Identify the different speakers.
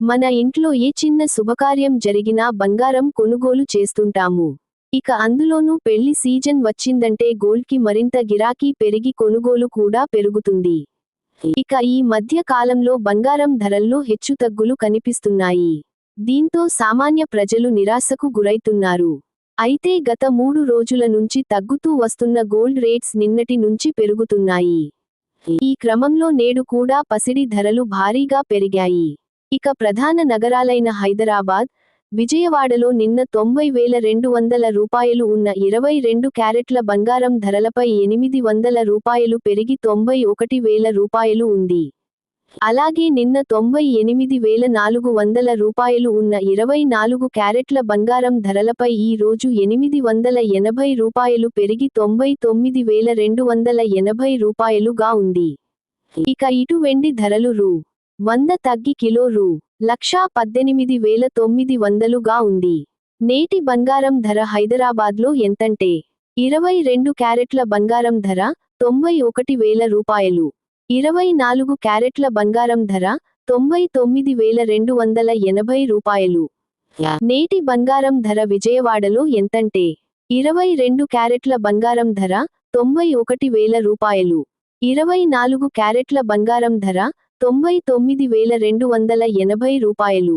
Speaker 1: మన ఇంట్లో ఏ చిన్న శుభకార్యం జరిగినా బంగారం కొనుగోలు చేస్తుంటాము. ఇక అందులోనూ పెళ్ళి సీజన్ వచ్చిందంటే గోల్డ్కి మరింత గిరాకీ పెరిగి కొనుగోలు కూడా పెరుగుతుంది. ఇక ఈ మధ్య కాలంలో బంగారం ధరల్లో హెచ్చుతగ్గులు కనిపిస్తున్నాయి. దీంతో సామాన్య ప్రజలు నిరాశకు గురైతున్నారు. అయితే గత మూడు రోజుల నుంచి తగ్గుతూ వస్తున్న గోల్డ్ రేట్స్ నిన్నటి నుంచి పెరుగుతున్నాయి. ఈ క్రమంలో నేడు కూడా పసిడి ధరలు భారీగా పెరిగాయి. ఇక ప్రధాన నగరాలైన హైదరాబాద్ విజయవాడలో నిన్న తొంభై వేల రెండు వందల రూపాయలు ఉన్న ఇరవై రెండు క్యారెట్ల బంగారం ధరలపై ఎనిమిది వందల రూపాయలు పెరిగి తొంభై ఒకటి వేల రూపాయలు ఉంది. అలాగే నిన్న తొంభై ఎనిమిది వేల నాలుగు వందల రూపాయలు ఉన్న ఇరవై నాలుగు క్యారెట్ల బంగారం ధరలపై ఈ రోజు ఎనిమిది వందల ఎనభై రూపాయలు పెరిగి తొంభై తొమ్మిది వేల రెండు వందల ఎనభై రూపాయలుగా ఉంది. ఇక ఇటు వెండి ధరలు రూ. వంద తగ్గి కిలో రూ. లక్షా పద్దెనిమిది వేల తొమ్మిది వందలుగా ఉంది. నేటి బంగారం ధర హైదరాబాద్లో ఎంతంటే ఇరవై రెండు క్యారెట్ల బంగారం ధర తొంభై ఒకటి వేల రూపాయలు. ఇరవై నాలుగు క్యారెట్ల బంగారం ధర తొంభై తొమ్మిది వేల రెండు వందల ఎనభై రూపాయలు. నేటి బంగారం ధర విజయవాడలో ఎంతంటే ఇరవై రెండు క్యారెట్ల బంగారం ధర తొంభై ఒకటి వేల రూపాయలు. ఇరవై నాలుగు క్యారెట్ల బంగారం ధర తొంభై తొమ్మిది వేల రెండు వందల ఎనభై రూపాయలు.